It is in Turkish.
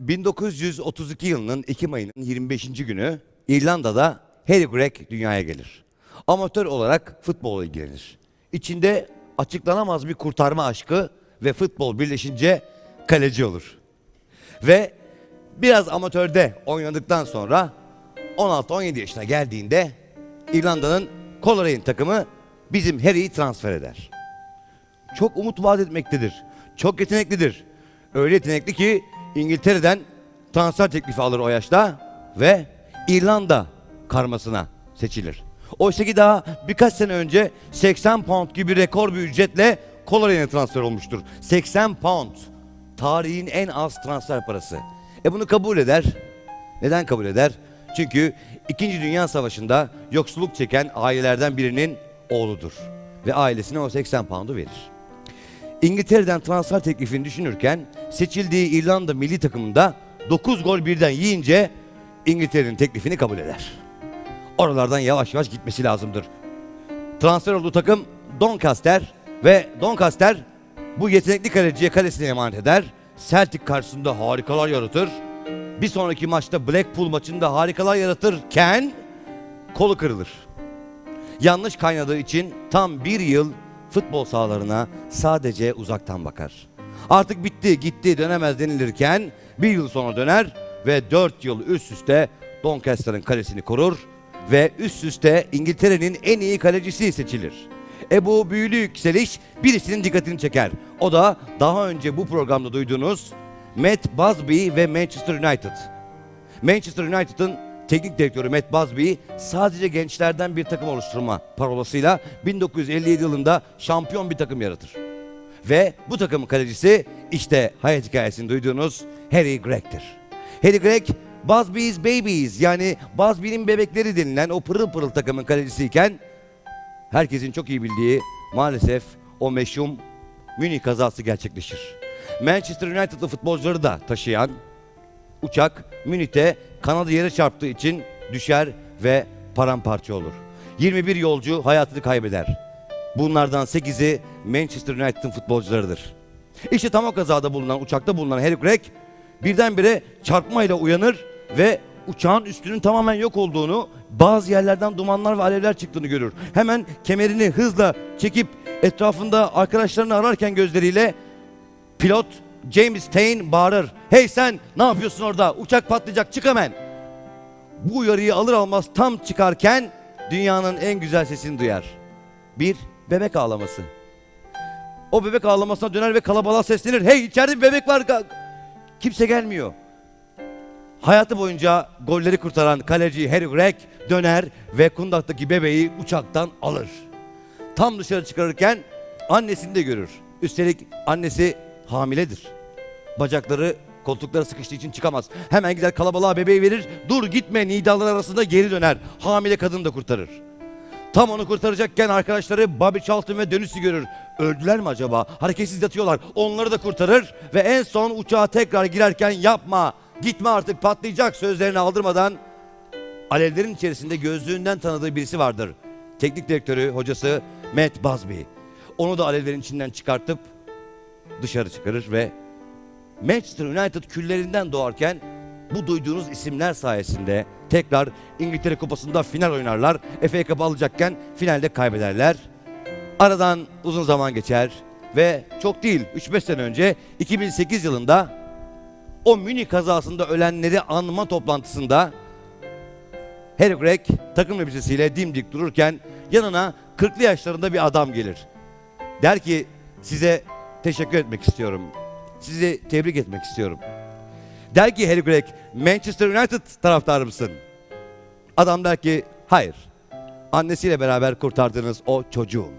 1932 yılının Ekim ayının 25. günü İrlanda'da Harry Gregg dünyaya gelir. Amatör olarak futbolla ilgilenir. İçinde açıklanamaz bir kurtarma aşkı ve futbol birleşince kaleci olur. Ve biraz amatörde oynadıktan sonra 16-17 yaşına geldiğinde İrlanda'nın Coleraine takımı bizim Harry'i transfer eder. Çok umut vaat etmektedir. Çok yeteneklidir. Öyle yetenekli ki İngiltere'den transfer teklifi alır o yaşta ve İrlanda karmasına seçilir. Oysa ki daha birkaç sene önce 80 pound gibi rekor bir ücretle Colorado'ya transfer olmuştur. 80 pound. Tarihin en az transfer parası. E bunu kabul eder. Neden kabul eder? Çünkü 2. Dünya Savaşı'nda yoksulluk çeken ailelerden birinin oğludur. Ve ailesine o 80 poundu verir. İngiltere'den transfer teklifini düşünürken seçildiği İrlanda milli takımında 9 gol birden yiyince İngiltere'nin teklifini kabul eder. Oralardan yavaş yavaş gitmesi lazımdır. Transfer olduğu takım Doncaster ve Doncaster bu yetenekli kaleciye kalesine emanet eder. Celtic karşısında harikalar yaratır. Bir sonraki maçta Blackpool maçında harikalar yaratırken kolu kırılır yanlış kaynadığı için tam bir yıl futbol sahalarına sadece uzaktan bakar. Artık bitti gitti dönemez denilirken bir yıl sonra döner ve dört yıl üst üste Doncaster'ın kalesini korur ve üst üste İngiltere'nin en iyi kalecisi seçilir. E bu büyülü yükseliş birisinin dikkatini çeker. O da daha önce bu programda duyduğunuz Matt Busby ve Manchester United. Manchester United'ın teknik direktörü Matt Busby sadece gençlerden bir takım oluşturma parolasıyla 1957 yılında şampiyon bir takım yaratır. Ve bu takımın kalecisi işte hayat hikayesini duyduğunuz Harry Gregg'tir. Harry Gregg Busby's Babies yani Busby'nin bebekleri denilen o pırıl pırıl takımın kalecisiyken herkesin çok iyi bildiği maalesef o meşhum Münih kazası gerçekleşir. Manchester United'lı futbolcuları da taşıyan uçak Münih'te kanadı yere çarptığı için düşer ve paramparça olur. 21 yolcu hayatını kaybeder. Bunlardan 8'i Manchester United'ın futbolcularıdır. İşte tam o kazada bulunan uçakta bulunan Harry Gregg birdenbire çarpmayla uyanır ve uçağın üstünün tamamen yok olduğunu, bazı yerlerden dumanlar ve alevler çıktığını görür. Hemen kemerini hızla çekip etrafında arkadaşlarını ararken gözleriyle Pilot James Tain bağırır. Hey sen ne yapıyorsun orada? Uçak patlayacak çık hemen. Bu uyarıyı alır almaz tam çıkarken dünyanın en güzel sesini duyar. Bir bebek ağlaması. O bebek ağlamasına döner ve kalabalığa seslenir. Hey içeride bir bebek var. Kimse gelmiyor. Hayatı boyunca golleri kurtaran kaleci Harry Gregg döner ve kundaktaki bebeği uçaktan alır. Tam dışarı çıkarırken annesini de görür. Üstelik annesi hamiledir. Bacakları koltuklara sıkıştığı için çıkamaz. Hemen gider kalabalığa bebeği verir. Dur gitme nidalar arasında geri döner. Hamile kadını da kurtarır. Tam onu kurtaracakken arkadaşları Bobby Charlton ve Dönüs'ü görür. Öldüler mi acaba? Hareketsiz yatıyorlar. Onları da kurtarır ve en son uçağa tekrar girerken yapma, gitme artık patlayacak sözlerini aldırmadan alevlerin içerisinde gözlüğünden tanıdığı birisi vardır. Teknik direktörü, hocası Matt Busby. Onu da alevlerin içinden çıkartıp dışarı çıkarır ve Manchester United küllerinden doğarken bu duyduğunuz isimler sayesinde tekrar İngiltere Kupası'nda final oynarlar. FA Cup'ı alacakken finalde kaybederler. Aradan uzun zaman geçer ve çok değil 3-5 sene önce 2008 yılında o Münih kazasında ölenleri anma toplantısında Harry Gregg takım elbisesiyle dimdik dururken yanına 40'lı yaşlarında bir adam gelir. Der ki size teşekkür etmek istiyorum. Sizi tebrik etmek istiyorum. Der ki Harry Gregg Manchester United taraftarı mısın? Adam der ki hayır. Annesiyle beraber kurtardığınız o çocuğum.